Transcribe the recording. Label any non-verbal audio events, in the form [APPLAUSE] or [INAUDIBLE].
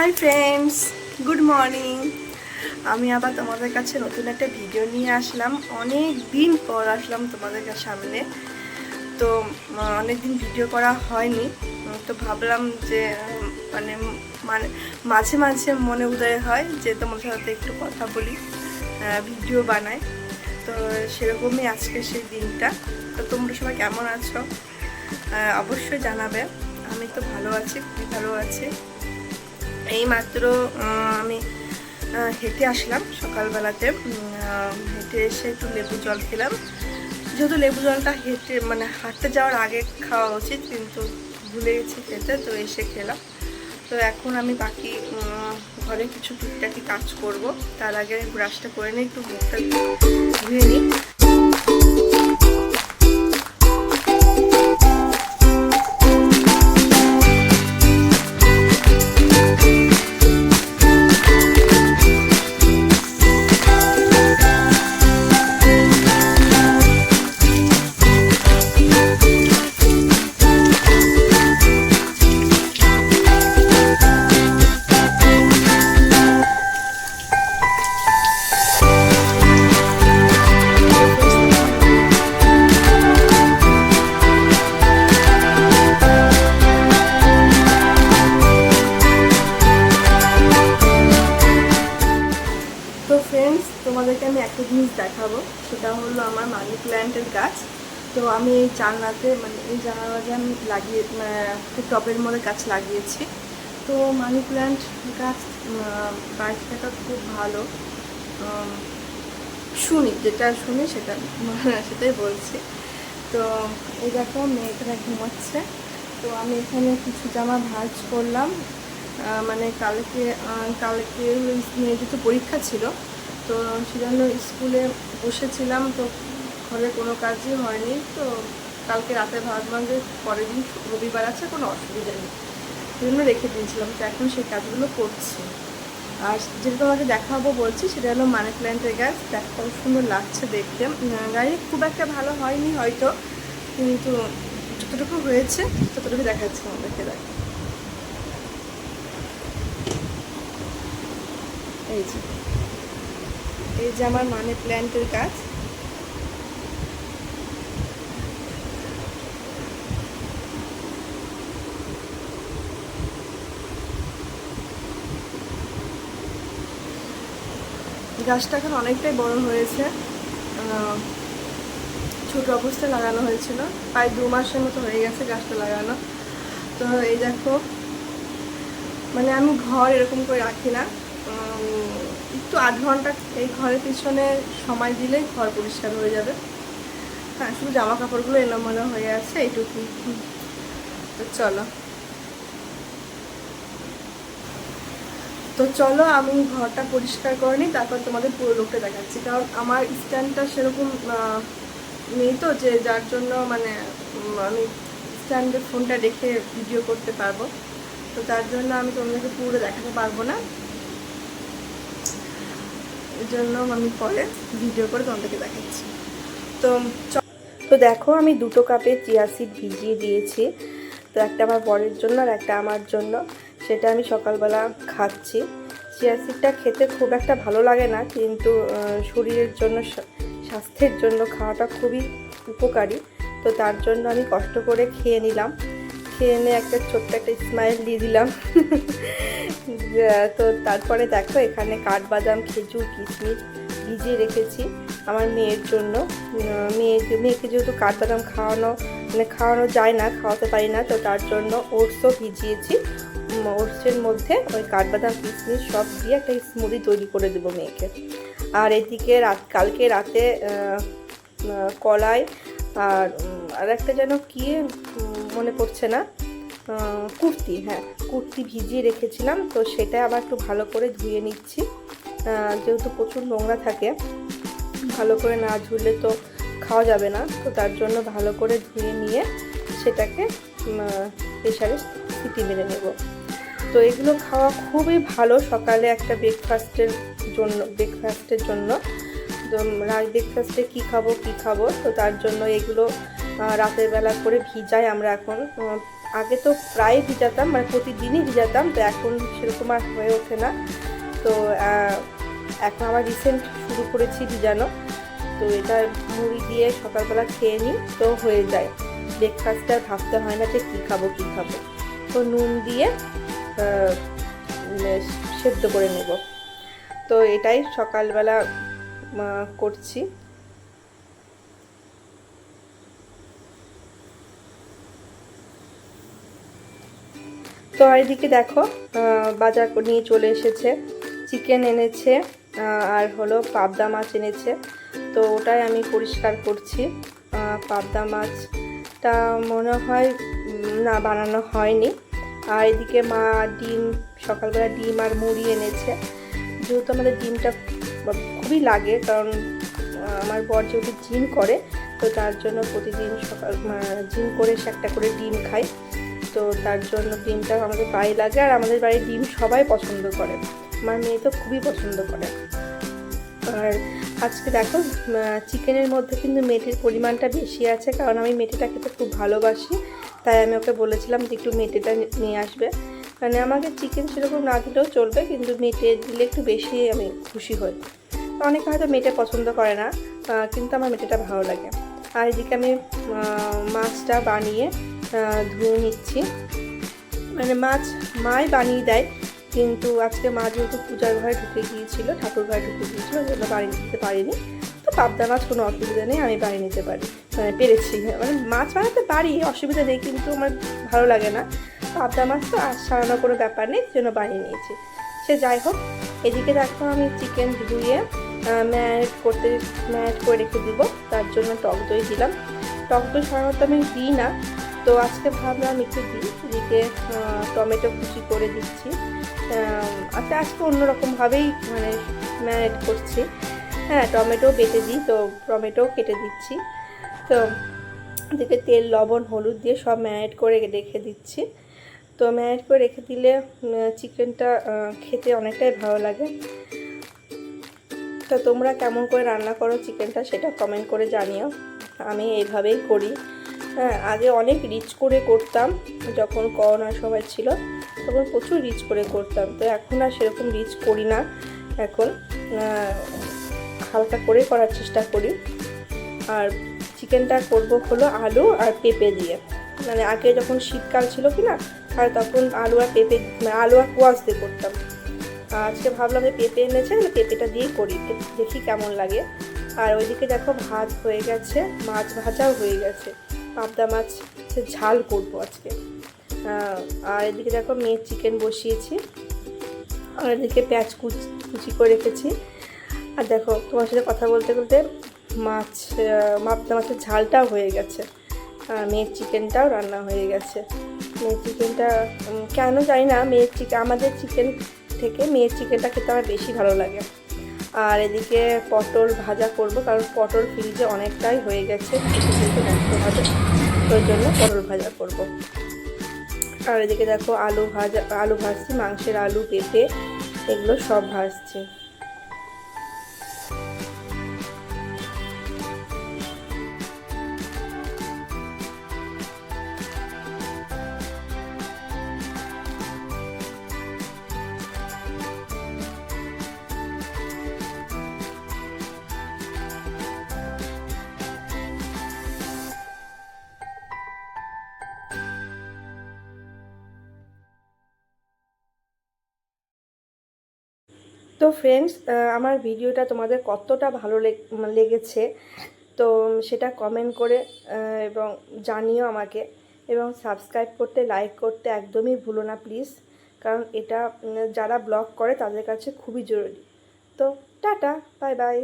Hi friends good morning আমি আবার তোমাদের কাছে নতুন একটা ভিডিও নিয়ে আসলাম। অনেক দিন পর আসলাম তোমাদের সামনে। তো অনেক দিন ভিডিও করা হয়নি। তো ভাবলাম যে মানে মানে মাঝে মাঝে মনে উদয় হয় যে তোমাদের সাথে একটু কথা বলি ভিডিও বানাই। তো সেরকমই আজকে সেই দিনটা। তো তোমরা সবাই কেমন আছো? অবশ্যই জানাবে। আমি তো ভালো আছি, খুবই ভালো আছি। এই মাত্র আমি হেঁটে আসলাম সকালবেলাতে। হেঁটে এসে একটু লেবু জল খেলাম। যেহেতু লেবু জলটা হেঁটে মানে হাঁটতে যাওয়ার আগে খাওয়া উচিত, কিন্তু ভুলে গেছি খেতে, তো এসে খেলাম। তো এখন আমি বাকি ঘরে কিছু টুকটাকি কাজ করব। তার আগে ব্রাশটা করে নিই, একটু মুখটা ধুয়ে নিই। দেখাবো সেটা হলো আমার মানি প্ল্যান্টের গাছ। তো আমি এই জানলাতে মানে এই জানালাতে আমি লাগিয়ে টবের মধ্যে গাছ লাগিয়েছি। তো মানি প্ল্যান্ট গাছ বাড়িতে থাকা খুব ভালো। শুনি, যেটা শুনি সেটা, [LAUGHS] সেটাই বলছি। তো এই দেখো, মেয়ে এখানে ঘুমাচ্ছে। তো আমি এখানে কিছু জামা ভাঁজ করলাম। মানে কালকে কালকে মেয়েদের তো পরীক্ষা ছিল তো সেজন্য স্কুলে বসেছিলাম, তো ঘরে কোনো কাজই হয়নি। তো কালকে রাতে ভাবলাম যে পরের দিন রবিবার আছে, কোনো অসুবিধা নেই। সেই জন্য রেখে দিয়েছিলাম, তো এখন সেই কাজগুলো করছি। আর যেটা তোমাকে দেখাবো বলছি, সেটা হলো মানি প্ল্যান্টের গাছ। দেখ, কত সুন্দর লাগছে দেখতে। গাড়ি খুব একটা ভালো হয়নি হয়তো, কিন্তু যতটুকু হয়েছে ততটুকু দেখাচ্ছে আমাদেরকে দেখ। এই যে। এই যে আমার মানি প্ল্যান্টের গাছ। গাছটা এখন অনেকটাই বড় হয়েছে। ছোট অবস্থায় লাগানো হয়েছিল। প্রায় দু মাসের মতো হয়ে গেছে গাছটা লাগানো। তো এই দেখো মানে আমি ঘর এরকম করে রাখি না। একটু আধ ঘণ্টা এই ঘরের পিছনে সময় দিলেই ঘর পরিষ্কার হয়ে যাবে। হ্যাঁ শুধু জামা কাপড়গুলো এলোমেলো হয়ে আছে এইটুকু তো চলো। তো চলো, আমি ঘরটা পরিষ্কার করে নিই, তারপর তোমাদের পুরো লোকটা দেখাচ্ছি। কারণ আমার স্ট্যান্ডটা সেরকম নেই তো, যে যার জন্য মানে আমি স্ট্যান্ডে ফোনটা রেখে ভিডিও করতে পারব। তো তার জন্য আমি তোমাদেরকে পুরো দেখাতে পারব না। জন্য আমি পরে ভিডিও করে তোমাদেরকে দেখাচ্ছি। তো তো দেখো, আমি দুটো কাপে চিয়া সিড ভিজিয়ে দিয়েছি। তো একটা আমার বরের জন্য আর একটা আমার জন্য। সেটা আমি সকালবেলা খাচ্ছি। চিয়া সিডটা খেতে খুব একটা ভালো লাগে না, কিন্তু শরীরের জন্য স্বাস্থ্যের জন্য খাওয়াটা খুবই উপকারী। তো তার জন্য আমি কষ্ট করে খেয়ে নিলাম। খেয়ে নিয়ে একটা ছোট্ট একটা স্মাইল দিয়ে দিলাম। [LAUGHS] তো তারপরে দেখো এখানে কাঠবাদাম খেজুর, কিশমিশ ভিজিয়ে রেখেছি আমার মেয়ের জন্য। মেয়ে মেয়েকে যেহেতু কাঠবাদাম খাওয়ানো মানে খাওয়ানো যায় না, খাওয়াতে পারি না, তো তার জন্য ওটসও ভিজিয়েছি। ওটসের মধ্যে ওই কাঠবাদাম কিশমিশ সব দিয়ে একটা স্মুদি তৈরি করে দেবো মেয়েকে। আর এদিকে রাত, কালকে রাতে কলাই আর আর একটা যেন কি মনে পড়ছে না। কুর্তি হ্যাঁ কুর্তি ভিজিয়ে রেখেছিলাম, তো সেটা আবার একটু ভালো করে ধুয়ে নিচ্ছি। যেহেতু প্রচুর নোংরা থাকে, ভালো করে না ধুলে তো খাওয়া যাবে না, তো তার জন্য ভালো করে ধুয়ে নিয়ে সেটাকে প্রেশারে সিটি মেরে নেব। তো এগুলো খাওয়া খুবই ভালো সকালে একটা ব্রেকফাস্টের জন্য ব্রেকফাস্টের জন্য। রাত ব্রেকফাস্টে কী খাব কী খাব, তো তার জন্য এগুলো রাতের বেলা করে ভিজাই আমরা এখন আগে তো প্রায় ভিজাতাম মানে প্রতিদিনই ভিজাতাম, তো এখন সেরকম আর হয়ে ওঠে না। তো এখন আবার রিসেন্ট শুরু করেছি ভিজানো। তো এটা মুড়ি দিয়ে সকালবেলা খেয়ে নিই, তো হয়ে যায়। ব্রেকফাস্টে আর ভাবতে হয় না যে কী খাব কী খাব। তো নুন দিয়ে সেদ্ধ করে নেব। তো এটাই সকালবেলা করছি। তো এদিকে দেখো বাজার নিয়ে চলে এসেছে চিকেন এনেছে আর হলো পাবদা মাছ এনেছে তো ওটাই আমি পরিষ্কার করছি পাবদা মাছটা মনে হয় না বানানো হয়নি আর এদিকে মা ডিম সকালবেলা ডিম আর মুড়ি এনেছে যেহেতু আমাদের ডিমটা খুবই লাগে কারণ আমার বর যেহেতু জিম করে তো তার জন্য প্রতিদিন সকাল জিম করে সে একটা করে ডিম খায় তো তার জন্য ডিমটা আমাদের বাড়ি লাগে আর আমাদের বাড়ির ডিম সবাই পছন্দ করে। আমার মেয়ে তো খুবই পছন্দ করে। আর আজকে দেখো চিকেনের মধ্যে কিন্তু মেথির পরিমাণটা বেশি আছে, কারণ আমি মেথিটা খেতে খুব ভালোবাসি। তাই আমি ওকে বলেছিলাম যে একটু মেথিটা নিয়ে আসবে। মানে আমাকে চিকেন সেরকম না দিলেও চলবে, কিন্তু মেটে দিলে একটু বেশি আমি খুশি হই। অনেকে হয়তো মেটে পছন্দ করে না কিন্তু আমার মেটেটা ভালো লাগে। আর এদিকে আমি মাছটা বানিয়ে ধুয়ে নিচ্ছি। মানে মাছ, মাই বানিয়ে দেয়, কিন্তু আজকে মা যেহেতু পূজার ঘরে ঢুকে গিয়েছিল, ঠাকুর ঘরে ঢুকে গিয়েছিল, ওই বাড়ি নিতে পারিনি। তো পাবদা মাছ কোনো অসুবিধা নেই, আমি বাড়ি নিতে পারি। মানে পেরেছি। মানে মাছ বানাতে পারি, অসুবিধা নেই, কিন্তু আমার ভালো লাগে না। পাবদা মাছ তো আর সারানো কোনো ব্যাপার নেই, সেই জন্য বানিয়ে নিয়েছি। সে যাই হোক, এদিকে দেখো আমি চিকেন ধুয়ে ম্যারিনেট করতে ম্যারিনেট করে রেখে দিব। তার জন্য টক দই দিলাম। টক দই সাধারণত আমি দিই না তো আজকে ভাবলাম একটু দিই, দিকে টমেটো কুচি করে দিচ্ছি। আচ্ছা আজকে অন্যরকমভাবেই মানে ম্যারিনেট করছি। হ্যাঁ টমেটো বেটে দিই, তো টমেটো কেটে দিচ্ছি। তো দিকে তেল, লবণ, হলুদ দিয়ে সব ম্যারিনেট করে রেখে দিচ্ছি। তো ম্যারিনেট করে রেখে দিলে চিকেনটা খেতে অনেকটাই ভালো লাগে। তো তোমরা কেমন করে রান্না করো চিকেনটা সেটা কমেন্ট করে জানিও। আমি এইভাবেই করি। হ্যাঁ আগে অনেক রিচ করে করতাম, যখন করোনার সময় ছিল, তখন প্রচুর রিচ করে করতাম। তো এখন আর সেরকম রিচ করি না, এখন হালকা করে করার চেষ্টা করি। আর চিকেনটা করব হলো আলু আর পেঁপে দিয়ে। মানে আগে যখন শীতকাল ছিল কি না, আর তখন আলু আর পেঁপে মানে আলু আর কোয়াশ দিয়ে করতাম। আজকে ভাবলাম যে পেঁপে এনেছে, তাহলে পেঁপেটা দিয়েই করি দেখি কেমন লাগে। আর ওইদিকে দেখো ভাত হয়ে গেছে, মাছ ভাজাও হয়ে গেছে। পাবদা মাছ ঝাল করব আজকে। আর এদিকে দেখো মেয়ের চিকেন বসিয়েছি। আর এদিকে পেঁয়াজ কুচি কুচি করে রেখেছি। আর দেখো, তোমার সাথে কথা বলতে বলতে মাছ পাবদা মাছের ঝালটাও হয়ে গেছে। মেয়ের চিকেনটাও রান্না হয়ে গেছে। মেয়ের চিকেনটা কেন জানি না, মেয়ের চিকেন আমাদের চিকেন থেকে মেয়ের চিকেনটা খেতে আমার বেশি ভালো লাগে। আর এদিকে পটল ভাজা করব, কারণ পটল ফ্রিজে অনেকটাই হয়ে গেছে। কিছু নষ্ট হবে। ওই জন্য পটল ভাজা করব। আর এদিকে দেখো আলু ভাজা, আলু ভাজছি, মাংসের আলু পেঁপে এগুলো সব ভাজছি। তো ফ্রেন্ডস আমার ভিডিওটা তোমাদের কতটা ভালো লেগ- লেগেছে, তো সেটা কমেন্ট করে এবং জানিও আমাকে। এবং সাবস্ক্রাইব করতে লাইক করতে একদমই ভুলো না প্লিজ কারণ এটা যারা ব্লগ করে তাদের কাছে খুবই জরুরি। তো টাটা বাই বাই